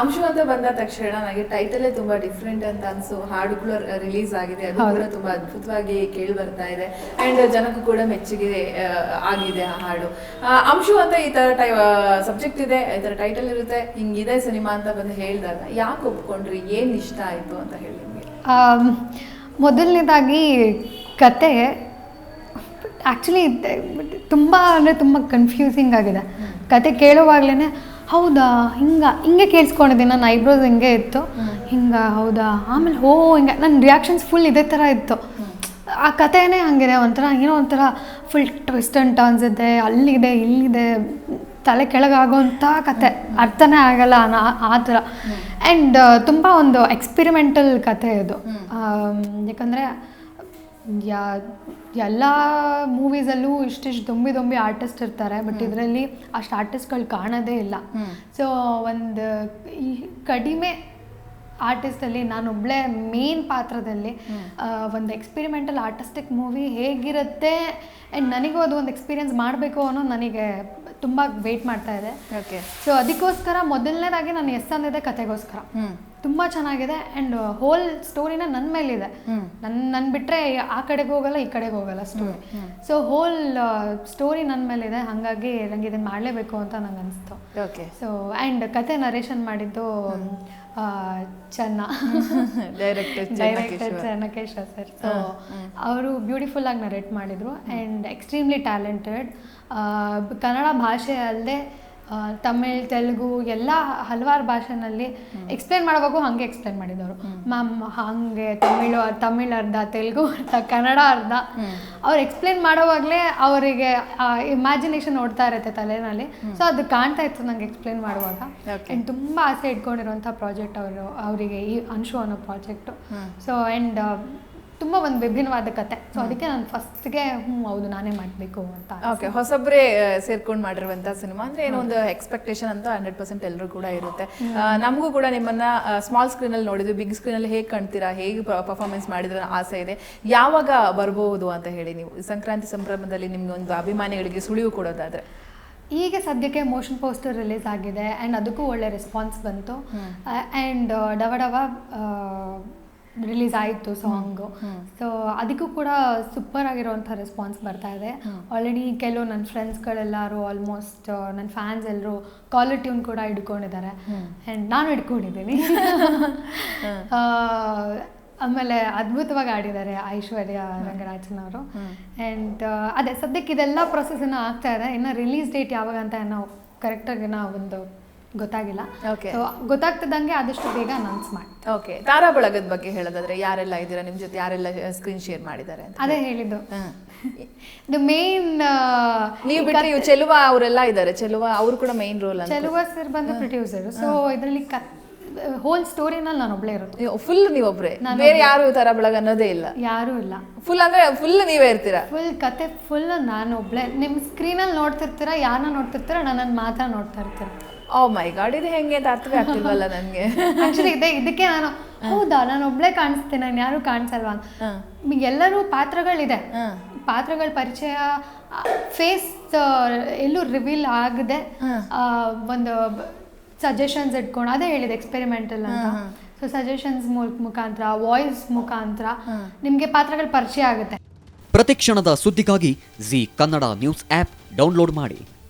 ಅಂಶು ಅಂತ ಬಂದ ತಕ್ಷಣ ನನಗೆ ಟೈಟಲೇ ತುಂಬಾ ಡಿಫ್ರೆಂಟ್ ಅಂತ ಅನ್ಸು. ಹಾಡುಗಳು ರಿಲೀಸ್ ಆಗಿದೆ. ಅದು ಕೂಡ ತುಂಬಾ ಅದ್ಭುತವಾಗಿ ಕೇಳಿ ಬರ್ತಾ ಇದೆ. ಅಂಡ್ ಜನಕ್ಕೂ ಕೂಡ ಮೆಚ್ಚುಗೆ ಆಗಿದೆ ಆ ಹಾಡು. ಅಂಶು ಅಂತ ಈ ತರ ಟೈ ಸಬ್ಜೆಕ್ಟ್ ಇದೆ ಈ ತರ ಟೈಟಲ್ ಇರುತ್ತೆ. ಹಿಂಗಿದೆ ಸಿನಿಮಾ ಅಂತ ಬಂದು ಹೇಳಿದಾಗ ಯಾಕೆ ಒಪ್ಕೊಂಡ್ರಿ? ಏನ್ ಇಷ್ಟ ಆಯ್ತು ಅಂತ ಹೇಳಿ ಮೊದಲನೇದಾಗಿ ಕತೆ. ಆಕ್ಚುಲಿ ತುಂಬ ಅಂದರೆ ತುಂಬ ಕನ್ಫ್ಯೂಸಿಂಗ್ ಆಗಿದೆ. ಕತೆ ಕೇಳುವಾಗಲೇ ಹೌದಾ? ಹಿಂಗ ಹಿಂಗೆ ಕೇಳಿಸ್ಕೊಂಡಿದ್ದೆ. ನನ್ನ ಐಬ್ರೋಸ್ ಹಿಂಗೆ ಇತ್ತು. ಹಿಂಗೆ ಹೌದಾ? ಆಮೇಲೆ ಹೋ ಹಿಂಗೆ. ನನ್ನ ರಿಯಾಕ್ಷನ್ಸ್ ಫುಲ್ ಇದೇ ಥರ ಇತ್ತು. ಆ ಕಥೆನೇ ಹಂಗಿದೆ ಒಂಥರ ಏನೋ ಒಂಥರ ಫುಲ್ ಟ್ವಿಸ್ಟ್ ಅಂಡ್ ಟರ್ನ್ಸ್ ಇದೆ ಅಲ್ಲಿದೆ ಇಲ್ಲಿದೆ ತಲೆ ಕೆಳಗಾಗೋಂಥ ಕತೆ ಅರ್ಥನೇ ಆಗಲ್ಲ ನಾ ಆ- ಥರ. ಆ್ಯಂಡ್ ತುಂಬ ಒಂದು ಎಕ್ಸ್ಪಿರಿಮೆಂಟಲ್ ಕತೆ ಇದು ಯಾಕಂದರೆ ಯಾ ಎಲ್ಲ ಮೂವೀಸಲ್ಲೂ ಇಷ್ಟಿಷ್ಟು ದೊಂಬಿ ದೊಂಬಿ ಆರ್ಟಿಸ್ಟ್ ಇರ್ತಾರೆ ಬಟ್ ಇದರಲ್ಲಿ ಅಷ್ಟು ಆರ್ಟಿಸ್ಟ್ಗಳು ಕಾಣೋದೇ ಇಲ್ಲ. ಸೊ ಒಂದು ಈ ಕಡಿಮೆ ಆರ್ಟಿಸ್ಟಲ್ಲಿ ನಾನೊಬ್ಬಳೇ ಮೇನ್ ಪಾತ್ರದಲ್ಲಿ ಒಂದು ಎಕ್ಸ್ಪಿರಿಮೆಂಟಲ್ ಆರ್ಟಿಸ್ಟಿಕ್ ಮೂವಿ ಹೇಗಿರುತ್ತೆ ಆ್ಯಂಡ್ ನನಗೂ ಅದು ಒಂದು ಎಕ್ಸ್ಪೀರಿಯನ್ಸ್ ಮಾಡಬೇಕು ಅನ್ನೋ ನನಗೆ ತುಂಬ ವೆಯ್ಟ್ ಮಾಡ್ತಾ ಇದೆ. ಓಕೆ ಸೊ ಅದಕ್ಕೋಸ್ಕರ ಮೊದಲನೇದಾಗಿ ನಾನು ಎಸ್ ಅಂದಿದ್ದೆ ಕತೆಗೋಸ್ಕರ. ಹ್ಮ್. ತುಂಬ ಚೆನ್ನಾಗಿದೆ ಆ್ಯಂಡ್ ಹೋಲ್ ಸ್ಟೋರಿನ ನನ್ನ ಮೇಲಿದೆ. ನನ್ನ ನನ್ನ ಬಿಟ್ಟರೆ ಆ ಕಡೆಗೆ ಹೋಗಲ್ಲ ಈ ಕಡೆಗೆ ಹೋಗಲ್ಲ ಸ್ಟೋರಿ ಸೊ ಹೋಲ್ ಸ್ಟೋರಿ ನನ್ನ ಮೇಲಿದೆ. ಹಾಗಾಗಿ ನನಗೆ ಇದನ್ನು ಮಾಡಲೇಬೇಕು ಅಂತ ನಂಗೆ ಅನಿಸ್ತು. ಓಕೆ ಸೊ ಆ್ಯಂಡ್ ಕತೆ ನರೇಷನ್ ಮಾಡಿದ್ದು Chenna. Director director Chennakesha sir so ಅವರು ಬ್ಯೂಟಿಫುಲ್ ಆಗಿ ನರೇಟ್ ಮಾಡಿದರು ಆ್ಯಂಡ್ ಎಕ್ಸ್ಟ್ರೀಮ್ಲಿ ಟ್ಯಾಲೆಂಟೆಡ್ ಕನ್ನಡ ಭಾಷೆ ಅಲ್ಲದೆ ತಮಿಳ್ ತೆಲುಗು ಎಲ್ಲ ಹಲವಾರು ಭಾಷೆನಲ್ಲಿ ಎಕ್ಸ್ಪ್ಲೇನ್ ಮಾಡುವಾಗೂ ಹಾಗೆ ಎಕ್ಸ್ಪ್ಲೇನ್ ಮಾಡಿದವರು. ಮ್ಯಾಮ್ ಹಾಗೆ ತಮಿಳು ತಮಿಳ್ ಅರ್ಧ ತೆಲುಗು ಅರ್ಧ ಕನ್ನಡ ಅರ್ಧ. ಅವ್ರು ಎಕ್ಸ್ಪ್ಲೇನ್ ಮಾಡೋವಾಗಲೇ ಅವರಿಗೆ ಇಮ್ಯಾಜಿನೇಷನ್ ಓಡ್ತಾ ಇರುತ್ತೆ ತಲೆನಲ್ಲಿ. ಸೊ ಅದು ಕಾಣ್ತಾ ಇತ್ತು ನಂಗೆ ಎಕ್ಸ್ಪ್ಲೇನ್ ಮಾಡುವಾಗ. ಅಂಡ್ ಆ್ಯಂಡ್ ತುಂಬ ಆಸೆ ಇಟ್ಕೊಂಡಿರುವಂಥ ಪ್ರಾಜೆಕ್ಟ್ ಅವರು ಅವರಿಗೆ ಈ ಅನ್ಶು ಅನ್ನೋ ಪ್ರಾಜೆಕ್ಟು ಸೊ ಆ್ಯಂಡ್ ತುಂಬ ಒಂದು ವಿಭಿನ್ನವಾದ ಕತೆ. ಸೊ ಅದಕ್ಕೆ ನಾನು ಫಸ್ಟ್ಗೆ ಹ್ಞೂ ಹೌದು ನಾನೇ ಮಾಡಬೇಕು ಅಂತ ಓಕೆ ಹೊಸಬ್ರೆ ಸೇರ್ಕೊಂಡು ಮಾಡಿರುವಂಥ ಸಿನಿಮಾ ಅಂದರೆ ಏನೋ ಒಂದು ಎಕ್ಸ್ಪೆಕ್ಟೇಷನ್ ಅಂತ ಹಂಡ್ರೆಡ್ ಪರ್ಸೆಂಟ್ ಎಲ್ಲರೂ ಕೂಡ ಇರುತ್ತೆ. ನಮಗೂ ಕೂಡ ನಿಮ್ಮನ್ನ ಸ್ಮಾಲ್ ಸ್ಕ್ರೀನಲ್ಲಿ ನೋಡಿದ್ವಿ ಬಿಗ್ ಸ್ಕ್ರೀನಲ್ಲಿ ಹೇಗೆ ಕಾಣ್ತೀರಾ ಹೇಗೆ ಪರ್ಫಾರ್ಮೆನ್ಸ್ ಮಾಡಿದ್ರೆ ಆಸೆ ಇದೆ. ಯಾವಾಗ ಬರ್ಬೋದು ಅಂತ ಹೇಳಿ ನೀವು? ಸಂಕ್ರಾಂತಿ ಸಂಭ್ರಮದಲ್ಲಿ ನಿಮಗೆ ಒಂದು ಅಭಿಮಾನಿಗಳಿಗೆ ಸುಳಿವು ಕೊಡೋದಾದ್ರೆ. ಈಗ ಸದ್ಯಕ್ಕೆ ಮೋಷನ್ ಪೋಸ್ಟರ್ ರಿಲೀಸ್ ಆಗಿದೆ ಆ್ಯಂಡ್ ಅದಕ್ಕೂ ಒಳ್ಳೆ ರೆಸ್ಪಾನ್ಸ್ ಬಂತು. ಆ್ಯಂಡ್ ಡವ ಡವ ರಿಲೀಸ್ ಆಯಿತು ಸಾಂಗು ಸೊ ಅದಕ್ಕೂ ಕೂಡ ಸೂಪರ್ ಆಗಿರೋವಂಥ ರೆಸ್ಪಾನ್ಸ್ ಬರ್ತಾ ಇದೆ. ಆಲ್ರೆಡಿ ಕೆಲವು ನನ್ನ ಫ್ರೆಂಡ್ಸ್ಗಳೆಲ್ಲರೂ ಆಲ್ಮೋಸ್ಟ್ ನನ್ನ ಫ್ಯಾನ್ಸ್ ಎಲ್ಲರೂ ಕಾಲರ್ ಟ್ಯೂನ್ ಕೂಡ ಇಟ್ಕೊಂಡಿದ್ದಾರೆ ಆ್ಯಂಡ್ ನಾನು ಇಟ್ಕೊಂಡಿದ್ದೀನಿ ಆಮೇಲೆ ಅದ್ಭುತವಾಗಿ ಆಡಿದ್ದಾರೆ ಐಶ್ವರ್ಯ ರಂಗರಾಜನ್ ಅವರು ಆ್ಯಂಡ್ ಅದೇ ಸದ್ಯಕ್ಕೆ ಇದೆಲ್ಲ ಪ್ರೊಸೆಸ್ ಇನ್ನೂ ಆಗ್ತಾ ಇದೆ. ಇನ್ನು ರಿಲೀಸ್ ಡೇಟ್ ಯಾವಾಗ ಅಂತ ನಾವು ಕರೆಕ್ಟಾಗಿ ನಾವು ಒಂದು ಗೊತ್ತಾಗಿಲ್ಲ. ಓಕೆ ಸೊ ಗೊತ್ತಾಗ್ತಿದ್ದಂಗೆ ಆದಷ್ಟು ಬೇಗ ಅನೌನ್ಸ್ ಮಾಡಿ. ಓಕೆ ತಾರಾ ಬಳಗದ ಬಗ್ಗೆ ಹೇಳೋದಾದ್ರೆ ಯಾರೆಲ್ಲ ಇದ್ದೀರಾ? ನಿಮ್ಮ ಜೊತೆ ಯಾರೆಲ್ಲ ಸ್ಕ್ರೀನ್ ಶೇರ್ ಮಾಡಿದ್ದಾರೆ ಅದೇ ಹೇಳಿದ್ದು. ದ ಮೇನ್ ನೀವು ಬಿಟ್ಟರೆ ಇವು ಚೆಲುವ ಅವರೆಲ್ಲ ಇದ್ದಾರೆ. ಚೆಲುವ ಅವರು ಕೂಡ ಮೇನ್ ರೋಲ್ ಅಂತ ಚೆಲುವ ಸರ್ ಬಂದು ಪ್ರೊಡ್ಯೂಸರ್ ಸೊ ಇದರಲ್ಲಿ ಕತ್ ಹೋಲ್ ಸ್ಟೋರಿನಲ್ಲಿ ನಾನು ಒಬ್ಳೇ ಇರೋದು. ಫುಲ್ ನೀವೊಬ್ರೆ. ಬೇರೆ ಯಾರು ತರ ಬಳಗ ಅನ್ನೋದೇ ಇಲ್ಲ. ಯಾರು ಇಲ್ಲ. ಫುಲ್ ಅಂದ್ರೆ ಫುಲ್ ನೀವೇ ಇರ್ತೀರಾ? ಫುಲ್ ಕತೆ ಫುಲ್ ನಾನು ಒಬ್ಳೆ. ನಿಮ್ಮ ಸ್ಕ್ರೀನಲ್ಲಿ ನೋಡ್ತಿರ್ತೀರಾ? ಯಾರನ್ನ ನೋಡ್ತಿರ್ತೀರಾ? ನನ್ನನ್ನು ಮಾತ್ರ ನೋಡ್ತಾ ಇರ್ತೀರ. ಓ ಮೈ ಗಾಡ್ ಇದು ಹೆಂಗೆ ಅಂತ ಅರ್ಥವೇ ಆಗ್ತಿಲ್ವಲ್ಲ ನನಗೆ? ಆಕ್ಚುಲಿ ಇದೆ ಇದಕ್ಕೆ ನಾನು ಹೌದಾ? ನಾನು ಒಬ್ಳೆ ಕಾಣಿಸ್ತೀನಿ ನಾನು ಯಾರು ಕಾಣಿಸಲ್ವಾ? ಎಲ್ಲರೂ ಪಾತ್ರಗಳಿದೆ. ಪಾತ್ರಗಳ ಪರಿಚಯ ಫೇಸ್ ಎಲ್ಲೂ ರಿವೀಲ್ ಆಗದೆ ಆ, ಒಂದು ಸಜೆಷನ್ಸ್ ಇಟ್ಕೊಂಡು ಅದೇ ಹೇಳಿದೆ ಎಕ್ಸ್ಪೆರಿಮೆಂಟಲ್ ಅಂತ. ಸೊ ಸಜೆಷನ್ಸ್ ಮುಖಾಂತರ ವಾಯ್ಸ್ ಮುಖಾಂತರ ನಿಮಗೆ ಪಾತ್ರಗಳ ಪರಿಚಯ ಆಗುತ್ತೆ. ಪ್ರತಿಕ್ಷಣದ ಸುದ್ದಿಗಾಗಿ Zee Kannada news app download ಮಾಡಿ.